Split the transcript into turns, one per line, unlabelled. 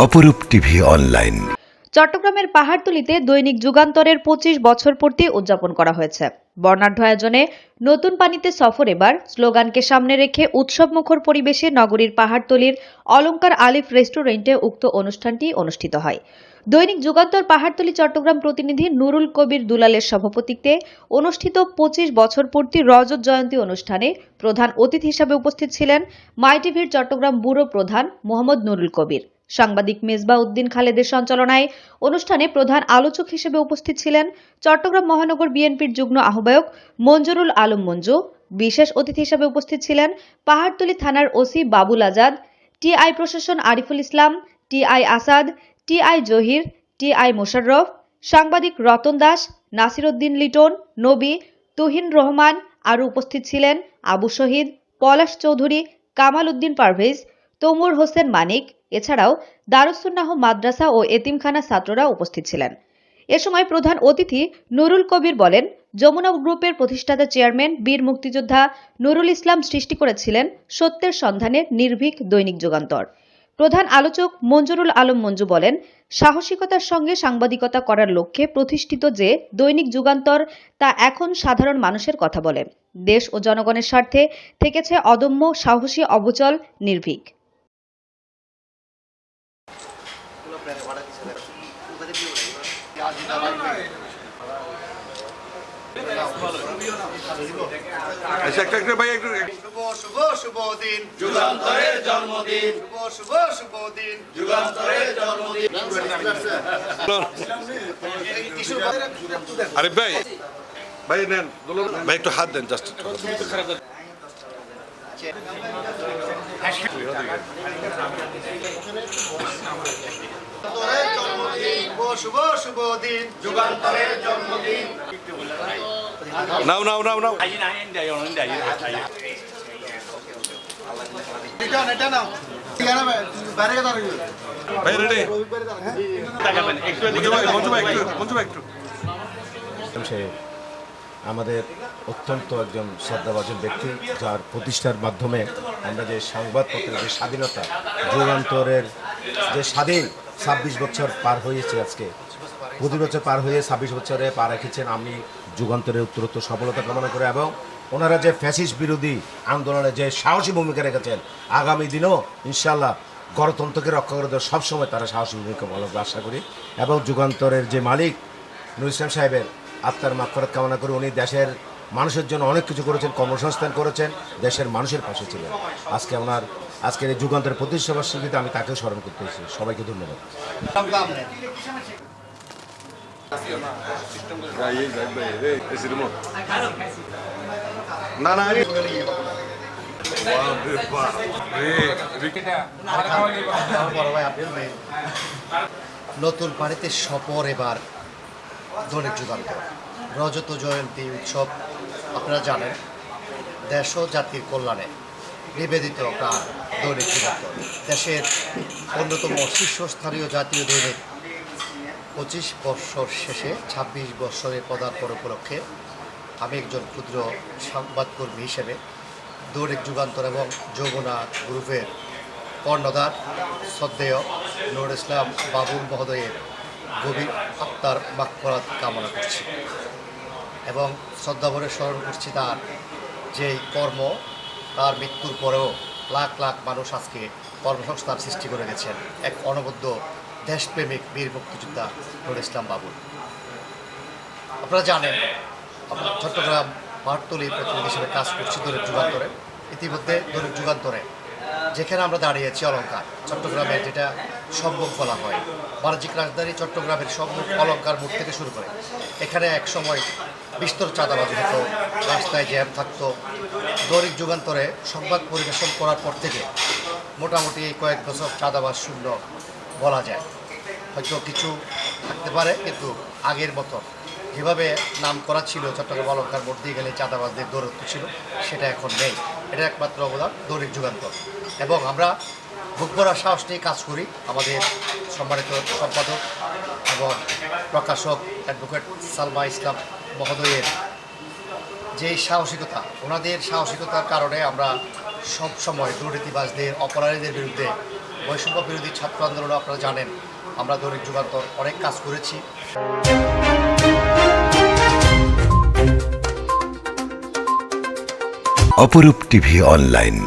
অপরূপ TV online.
চট্টগ্রামের পাহাড়তলিতে দৈনিক যুগান্তরের পঁচিশ বছর পূর্তি উদযাপন করা হয়েছে। বর্ণাঢ্য আয়োজনে নতুন পানিতে সফর এবার, স্লোগানকে সামনে রেখে উৎসবমুখর পরিবেশে নগরীর পাহাড়তলির অলঙ্কার আলিফ রেস্টুরেন্টে উক্ত অনুষ্ঠানটি অনুষ্ঠিত হয়। দৈনিক যুগান্তর পাহাড়তলি চট্টগ্রাম প্রতিনিধি নুরুল কবির দুলালের সভাপতিত্বে অনুষ্ঠিত পঁচিশ বছর পূর্তি রজত জয়ন্তী অনুষ্ঠানে প্রধান অতিথি হিসাবে উপস্থিত ছিলেন মাইটিভির চট্টগ্রাম ব্যুরো প্রধান মোহাম্মদ নুরুল কবির। সাংবাদিক মেজবা উদ্দিন খালেদের সঞ্চালনায় অনুষ্ঠানে প্রধান আলোচক হিসেবে উপস্থিত ছিলেন চট্টগ্রাম মহানগর বিএনপির যুগ্ম আহ্বায়ক মঞ্জুরুল আলম মঞ্জু, বিশেষ অতিথি হিসেবে উপস্থিত ছিলেন পাহাড়তলী থানার ওসি বাবুল আজাদ টিআই প্রশাসন Ariful Islam TI Asad TI Zahir TI Mosharraf, সাংবাদিক রতন দাস, নাসিরউদ্দিন লিটন, নবী, তুহিন রহমান আরও উপস্থিত ছিলেন আবু শহীদ, পলাশ চৌধুরী, কামাল উদ্দিন পারভেজ তমুর হোসেন মানিক, এছাড়াও দারুসুন্নাহ মাদ্রাসা ও এতিমখানা ছাত্ররা উপস্থিত ছিলেন। এ সময় প্রধান অতিথি নুরুল কবির বলেন, যমুনা গ্রুপের প্রতিষ্ঠাতা চেয়ারম্যান, বীর মুক্তিযোদ্ধা নুরুল ইসলাম সৃষ্টি করেছিলেন সত্যের সন্ধানে নির্ভীক দৈনিক যুগান্তর। প্রধান আলোচক মঞ্জুরুল আলম মঞ্জু বলেন, সাহসিকতার সঙ্গে সাংবাদিকতা করার লক্ষ্যে প্রতিষ্ঠিত যে দৈনিক যুগান্তর, তা এখন সাধারণ মানুষের কথা বলে। দেশ ও জনগণের স্বার্থে থেকেছে অদম্য সাহসী অবচল নির্ভীক
আচ্ছা একটা একটা ভাই একটু
শুভ শুভ শুভ দিন। যুগান্তরের জন্মদিন। শুভ শুভ শুভ দিন। যুগান্তরের জন্মদিন।
আরে ভাই ভাই নেন। ভাই একটু হাত দেন জাস্ট।
শুভ শুভ শুভ দিন যুগান্তরের জন্মদিন।
নাও নাও নাও নাও।
এটা এটা নাও। ঠিক আছে বাইরে কথা
ভাই রেডি মঞ্জু ভাই একটু মঞ্জু ভাই একটু
আমাদের অত্যন্ত একজন শ্রদ্ধাভাজন ব্যক্তি, যার প্রতিষ্ঠার মাধ্যমে আমরা যে সংবাদপত্রের যে স্বাধীনতা, যুগান্তরের যে স্বাধীন ছাব্বিশ বছর পার হয়েছে আজকে প্রতি বছর পার হয়ে ছাব্বিশ বছরে পা রেখেছেন আমি যুগান্তরের উত্তরোত্তর সফলতা কামনা করে এবং ওনারা যে ফ্যাসিস বিরোধী আন্দোলনে যে সাহসী ভূমিকা রেখেছেন, আগামী দিনেও ইনশাল্লাহ গণতন্ত্রকে রক্ষা করে দেওয়ার সবসময় তারা সাহসী ভূমিকা পালন আশা করি। এবং যুগান্তরের যে মালিক নুর ইসলাম সাহেবের আত্মার মাফরত কামনা করে উনি দেশের মানুষের জন্য অনেক কিছু করেছেন কর্মসংস্থান করেছেন দেশের মানুষের পাশে ছিলেন। আজকে ওনার আজকের এই যুগান্তরের প্রতিষ্ঠা বার্ষিকীতে আমি তাকেও স্মরণ করতে এসেছি। সবাইকে ধন্যবাদ।
না না
নতুন পানিতে সপর এবার। দৈনিক যুগান্তর রজত জয়ন্তী উৎসব, আপনারা জানেন, দেশ ও জাতির কল্যাণে নিবেদিত প্রাণ দৈনিক যুগান্তর দেশের অন্যতম শীর্ষস্থানীয় জাতীয় দৈনিক পঁচিশ বৎসর শেষে ছাব্বিশ বৎসরে পদার্পণ উপলক্ষে আমি একজন ক্ষুদ্র সংবাদকর্মী হিসেবে দৈনিক যুগান্তর এবং যমুনা গ্রুপের কর্ণধার শ্রদ্ধেয় নুর ইসলাম বাবুল মহোদয়ের গভীর আত্মার মাক্ষরাত কামনা করছি এবং শ্রদ্ধাভরে স্মরণ করছি তার যেই কর্ম, তার মৃত্যুর পরেও লাখ লাখ মানুষ আজকে কর্মসংস্থান সৃষ্টি করে গেছেন। এক অনবদ্য দেশপ্রেমিক, বীর মুক্তিযোদ্ধা নুর ইসলাম বাবুল আপনারা জানেন চট্টগ্রাম পাহাড়তলি প্রতিনিধি হিসেবে কাজ করছি দৈনিক যুগান্তরে। ইতিমধ্যে দৈনিক যুগান্তরে যেখানে আমরা দাঁড়িয়েছি অলঙ্কার চট্টগ্রামের যেটা সম্ভব বলা হয়। বাণিজ্যিক রাজধানী চট্টগ্রামের সম্ভব অলঙ্কার মোড় থেকে শুরু করে। এখানে এক সময় বিস্তর চাঁদাবাজি হতো, রাস্তায় জ্যাম থাকতো। দৈনিক যুগান্তরে সংবাদ পরিবেশন করার পর থেকে মোটামুটি কয়েক বছর চাঁদাবাজ শূন্য বলা যায়। হয়তো কিছু থাকতে পারে, কিন্তু আগের মতো। যেভাবে নাম করা ছিল, চট্টগ্রাম অলঙ্কার মোড় দিয়ে গেলে চাঁদাবাজদের দৌরত্ব ছিল, সেটা এখন নেই। এটা একমাত্র অবদান দৈনিক যুগান্তর। এবং আমরা ভরা সাহস নিয়ে কাজ করি আমাদের সম্মানিত সম্পাদক এবং প্রকাশক অ্যাডভোকেট সালমা ইসলাম মহোদয়ের যে সাহসিকতা, ওনাদের সাহসিকতার কারণে আমরা সব সময় দুর্নীতিবাজদের, অপরাধীদের বিরুদ্ধে বৈষম্য বিরোধী ছাত্র আন্দোলনে আপনারা জানেন, আমরা দৈনিক যুগান্তর অনেক কাজ করেছি।
অপরূপ টিভি অনলাইন।